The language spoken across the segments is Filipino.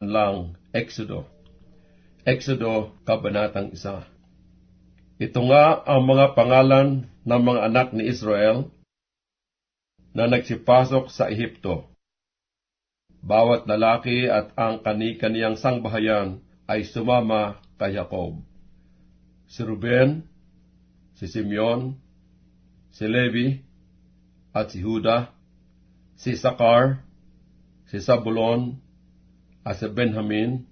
lang Exodo. Exodo, Kabanatang Isa. Ito nga ang mga pangalan ng mga anak ni Israel na nagsipasok sa Ehipto. Bawat lalaki at ang kani-kaniyang sangbahayan ay sumama kay Jacob. Si Ruben, si Simeon, si Levi, at si Huda, si Sakar, si Sabulon, at si Benjamin,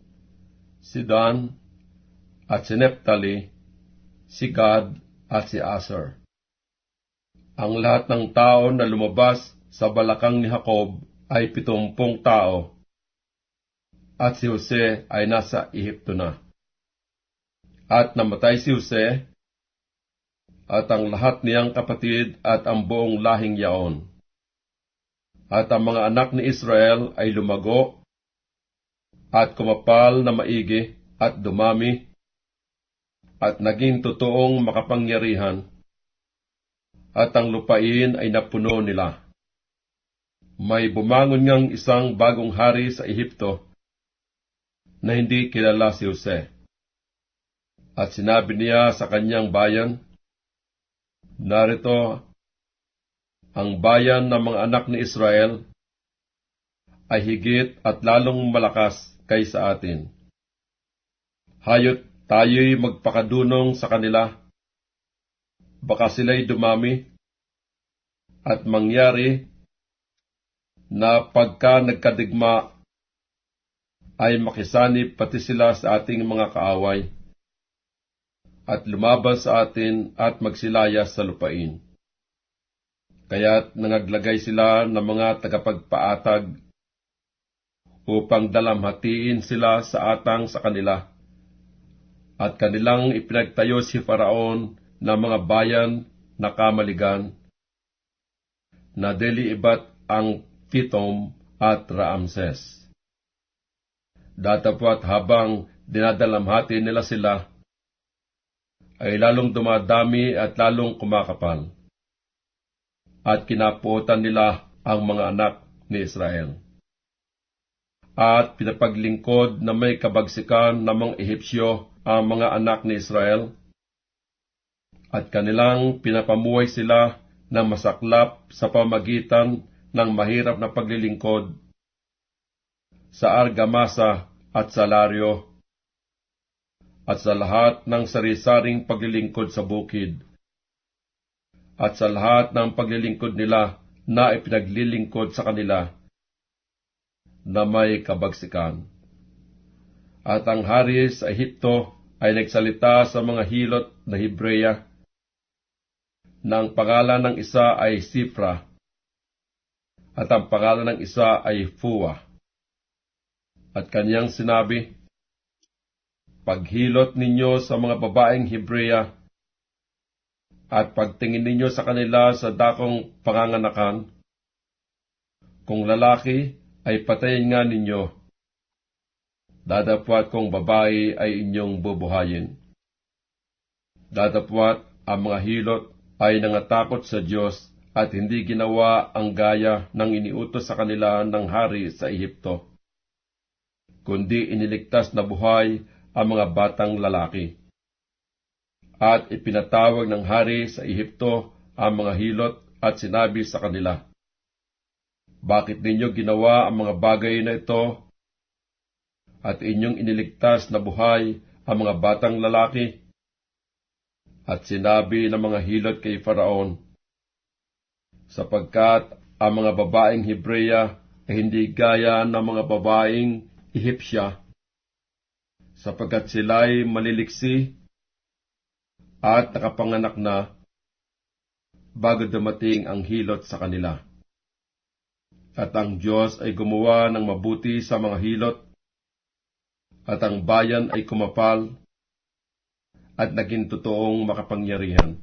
si Dan, at si Neptali, si Gad, at si Aser. Ang lahat ng tao na lumabas sa balakang ni Jacob ay pitumpong tao, at si Jose ay nasa Ehipto na. At namatay si Jose, at ang lahat niyang kapatid at ang buong lahing yaon. At ang mga anak ni Israel ay lumago at kumapal na maigi at dumami at naging totoong makapangyarihan at ang lupain ay napuno nila. May bumangon ngang isang bagong hari sa Ehipto na hindi kilala si Jose. At sinabi niya sa kanyang bayan, Narito, ang bayan ng mga anak ni Israel ay higit at lalong malakas kaysa atin. Hayot tayo'y magpakadunong sa kanila. Baka sila'y dumami at mangyari na pagka nagkadigma ay makisanip pati sila sa ating mga kaaway at lumabas sa atin at magsilaya sa lupain. Kaya't nangaglagay sila ng mga tagapagpaatag upang dalamhatiin sila sa atang sa kanila. At kanilang ipinagtayo si Faraon na mga bayan na kamaligan, na deli ibat ang Pitom at Raamses. Datapwat habang dinadalamhati nila sila, ay lalong dumadami at lalong kumakapal. At kinaputan nila ang mga anak ni Israel at pinapaglingkod na may kabagsikan ng mga Ehipsyo ang mga anak ni Israel, at kanilang pinapamuhay sila ng masaklap sa pamagitan ng mahirap na paglilingkod sa argamasa at salaryo, at sa lahat ng sarisaring paglilingkod sa bukid, at sa lahat ng paglilingkod nila na ipinaglilingkod sa kanila na may kabagsikan. At ang hari sa Ehipto ay nagsalita sa mga hilot na Hebreya na ang pangalan ng isa ay Sifra at ang pangalan ng isa ay Fuwa. At kanyang sinabi, Paghilot ninyo sa mga babaeng Hebreya at pagtingin ninyo sa kanila sa dakong panganganakan, kung lalaki ay patayin nga ninyo. Dadapwat kong babae ay inyong bubuhayin. Dadapwat ang mga hilot ay nangatakot sa Diyos at hindi ginawa ang gaya ng iniutos sa kanila ng hari sa Ehipto, kundi iniligtas na buhay ang mga batang lalaki. At ipinatawag ng hari sa Ehipto ang mga hilot at sinabi sa kanila, bakit ninyo ginawa ang mga bagay na ito at inyong iniligtas na buhay ang mga batang lalaki? At sinabi ng mga hilot kay Faraon, sapagkat ang mga babaeng Hebreya ay hindi gaya ng mga babaeng Ehipsya, sapagkat sila'y maliliksi at nakapanganak na bago dumating ang hilot sa kanila at ang Diyos ay gumawa ng mabuti sa mga hilot, at ang bayan ay kumapal, at naging totoong makapangyarihan.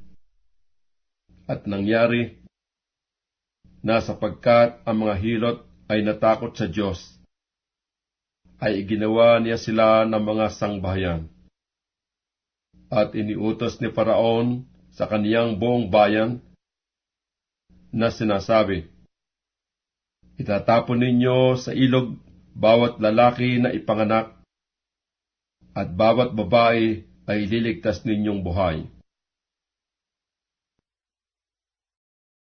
At nangyari na sapagkat ang mga hilot ay natakot sa Diyos, ay iginawa niya sila ng mga sangbahayan. At iniutos ni Faraon sa kaniyang buong bayan na sinasabi, Itatapon ninyo sa ilog bawat lalaki na ipanganak, at bawat babae ay liligtas ninyong buhay.